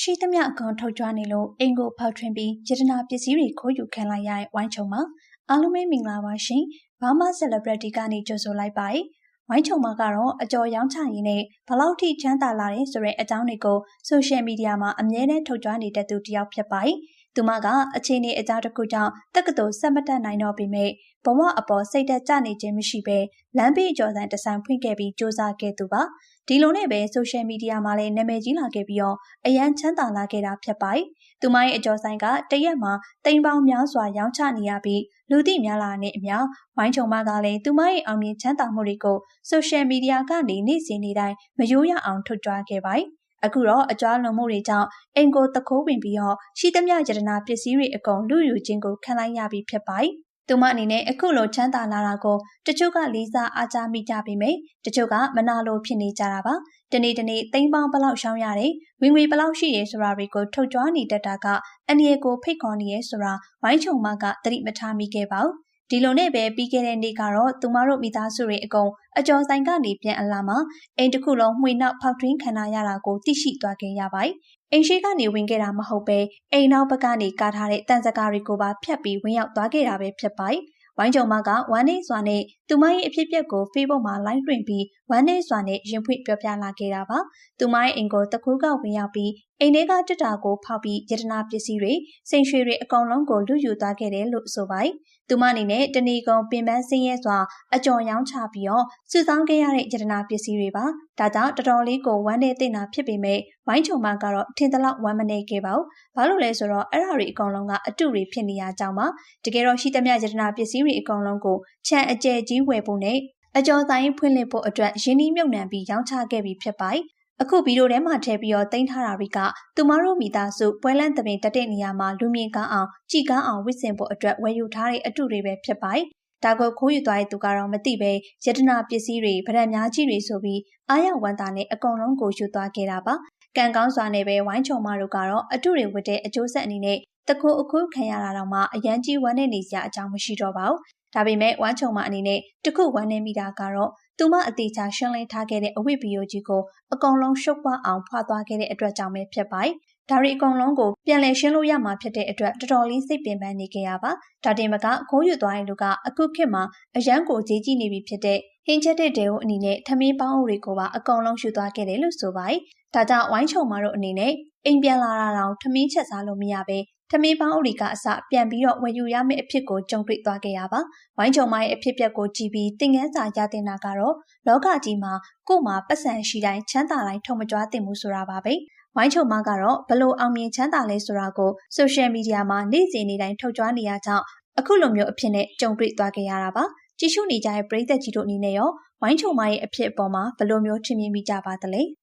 ရှိသမျှအကောင်ထုတ်ကြွနေလို့အင်ကိုဖောက်ထွင်းပြီးယတနာပစ္စည်းတွေခိုးယူခံလိုက်ရတဲ့ဝိုင်းချုံမှာအားလုံးပဲမင်္ဂလာပါရှင်ဘာမ celebrity ကနေကြိုဆိုလိုက်ပါတယ်ဝိုင်းချုံမှာကတော့အကျော်ရောင်းချရင်းနဲ့ဘလောက်ထိချမ်းသာလာတယ်ဆိုတဲ့အကြောင်းတွေကို social media မှာအမြဲတမ်းထုတ်ကြွနေတဲ့သူတစ်ယောက်ဖြစ်ပါတယ် သူမကအခြေအနေအကြောင်းတစ်ခုကြောင့်တက္ကသိုလ်ဆက်မတက်နိုင်တော့ပေမဲ့ဘဝအပေါ်စိတ်သက်ကြနေခြင်းမရှိဘဲလမ်းဘေးကြော်စံတဆိုင်ဖွင့်ခဲ့ပြီးစ조사ခဲ့သူပါဒီလိုနဲ့ပဲ social media မှာလည်းနာမည်ကြီးလာခဲ့ပြီးတော့အရန်ချမ်းသာလာခဲ့တာဖြစ်ပါတယ်သူမရဲ့အကျော်ဆိုင်ကတရက်မှာတိမ်ပေါင်းများစွာရောင်းချနေရပြီးလူသိများလာတဲ့အမျှဝိုင်းချုံမကလည်းသူမရဲ့အောင်မြင်ချမ်းသာမှုတွေကို social media ကနေနေ့စဉ်နေ့တိုင်းမယိုးရအောင်ထုတ်ကြွခဲ့ပါတယ် အခုတော့အကြွားလွန်မှုတွေကြောင့်အင်ကိုတခိုးဝင်ပြီးတော့ရှိသမျှယတနာပစ္စည်းတွေအကုန်လူယူခြင်းကိုခံလိုက်ရပြီးဖြစ်ပါတယ်။သူမအနေနဲ့အခုလိုချမ်းသာလာတာကိုတချို့ကလေးစားအားကြမိကြပေမယ့်တချို့ကမနာလိုဖြစ်နေကြတာပါ။တနေ့တနေ့သိန်းပေါင်းဘလောက်ရှောင်းရတယ်ဝင်ငွေဘလောက်ရှိရဲဆိုတာတွေကိုထုတ်ကြွားနေတတ်တာကအနည်းကိုဖိတ်ခေါ်နေရဲဆိုတာဝိုင်းချုံမကသတိမထားမိခဲ့ပါဘူး။ ဒီလိုနဲ့ပဲပြီးခဲ့တဲ့နေ့ကတော့သူမတို့မိသားစုတွေအကုန်အကျော်ဆိုင်ကနေပြန်အလာမှာအိမ်တစ်ခုလုံးမှွေနောက်ဖောက်ထွင်းခံရတာကိုသိရှိသွားခဲ့ရပါတယ်။အိမ်ရှိကနေဝင်ခဲ့တာမဟုတ်ပဲအိမ်နောက်ဘက်ကနေကားထားတဲ့တန်စကားတွေကိုပါဖြတ်ပြီးဝင်ရောက်သွားခဲ့တာပဲဖြစ်ပါတယ်။ဝိုင်းကြုံမကဝမ်းနေစွာနဲ့သူမရဲ့အဖြစ်အပျက်ကို Facebook မှာ live လွှင့်ပြီးဝမ်းနေစွာနဲ့ရင်ဖွင့်ပြောပြလာခဲ့တာပါ။သူမရဲ့အိမ်ကိုတကူးကဝင်ရောက်ပြီး အိမ်ထဲကတက်တာကိုဖောက်ပြီးယတနာပစ္စည်းတွေစိန်ရွှေတွေအကုန်လုံးကိုလူယူသွားခဲ့တယ်လို့ဆိုပါတယ်။သူမအနေနဲ့တဏီကုံပင်ပန်းစင်းရဲစွာအကျော်ရောင်းချပြီးတော့စုဆောင်းခဲ့ရတဲ့ယတနာပစ္စည်းတွေပါ။ဒါကြောင့်တော်တော်လေးကိုဝမ်းနေသိတာဖြစ်ပေမဲ့ဝိုင်းချုံမကတော့ထင်သလောက်ဝမ်းမနေခဲ့ပါဘူး။ဘာလို့လဲဆိုတော့အဲ့ဓာတွေအကုန်လုံးကအတုတွေဖြစ်နေရကြောင်းပါ။တကယ်တော့ရှိသမျှယတနာပစ္စည်းတွေအကုန်လုံးကိုခြံအကျယ်ကြီးဝယ်ဖို့နဲ့အကျော်ဆိုင်ဖွင့်လှစ်ဖို့အတွက်ရင်းနှီးမြှုပ်နှံပြီးရောင်းချခဲ့ပြီးဖြစ်ပါတယ်။ အခုဗီဒီယိုထဲမှာထည့်ပြီးတော့တင်ထားတာတွေကသူမတို့မိသားစုပွဲလန်းသမင်တက်တဲ့နေရာမှာလူမြင်ကောင်းအောင်ကြည်ကောင်းအောင်ဝစ်စင်ဖို့အတွက်ဝယ်ယူထားတဲ့အတုတွေပဲဖြစ်ပါတယ်။ဒါကိုခိုးယူသွားတဲ့သူကတော့မသိပဲယတနာပစ္စည်းတွေဗရန်များကြီးတွေဆိုပြီးအားရဝန်တာနဲ့အကုန်လုံးကိုယူသွားခဲ့တာပါ။ကံကောင်းစွာနဲ့ပဲဝိုင်းချုံမတို့ကတော့အတုတွေဝတ်တဲ့အကျိုးဆက်အနေနဲ့ တခိုးအခုခံရတာတော့မှအရန်ကြီးဝမ်းနေနေစရာအကြောင်းမရှိတော့ပါဘူး။ဒါပေမဲ့ဝမ်းချုံမအနေနဲ့တခုဝမ်းနေမိတာကတော့သူမအသေးချာရှင်းလင်းထားခဲ့တဲ့အဝိပီယိုကြီးကိုအကောင်လုံးရှုပ်ပွားအောင်ဖွာသွားခဲ့တဲ့အတွက်ကြောင့်ပဲဖြစ်ပါတယ်။ဒါရီအကောင်လုံးကိုပြန်လည်ရှင်းလို့ရမှာဖြစ်တဲ့အတွက်တော်တော်လေးစိတ်ပင်ပန်းနေကြရပါ။ဒါတင်မကခိုးယူသွားတဲ့လူကအခုခေတ်မှာအရန်ကိုကြီးကြီးနေပြီဖြစ်တဲ့ဟင်းချက်တဲ့တဲကိုအနေနဲ့ထမင်းပေါင်းအုပ်တွေကိုပါအကောင်လုံးယူသွားခဲ့တယ်လို့ဆိုပါတယ်။ဒါကြောင့်ဝိုင်းချုံမာတို့အနေနဲ့အိမ်ပြန်လာတာတောင်ထမင်းချက်စားလို့မရဘဲ ထမင်းပေါင်းအုပ်တွေကအစပြန်ပြီးတော့ဝယ်ယူရမယ့်အဖြစ်ကိုကြုံတွေ့သွားခဲ့ရပါ။ဝိုင်းချုံမရဲ့အဖြစ်ပြက်ကိုကြည့်ပြီးသင်ခန်းစာရတင်တာကတော့လောကကြီးမှာကို့မှာပတ်စံရှိတိုင်းချမ်းသာတိုင်းထုံမကြွားတင်မှုဆိုတာပါပဲ။ဝိုင်းချုံမကတော့ဘလို့အောင်မြင်ချမ်းသာလဲဆိုတာကိုဆိုရှယ်မီဒီယာမှာနေ့စဉ်နေ့တိုင်းထုတ်ကြွားနေရကြောင်းအခုလိုမျိုးအဖြစ်နဲ့ကြုံတွေ့သွားခဲ့ရတာပါ။ကြည့်ရှုနေကြတဲ့ပရိသတ်ကြီးတို့အနေနဲ့ရောဝိုင်းချုံမရဲ့အဖြစ်အပေါ်မှာဘယ်လိုမျိုးထင်မြင်မိကြပါသလဲ။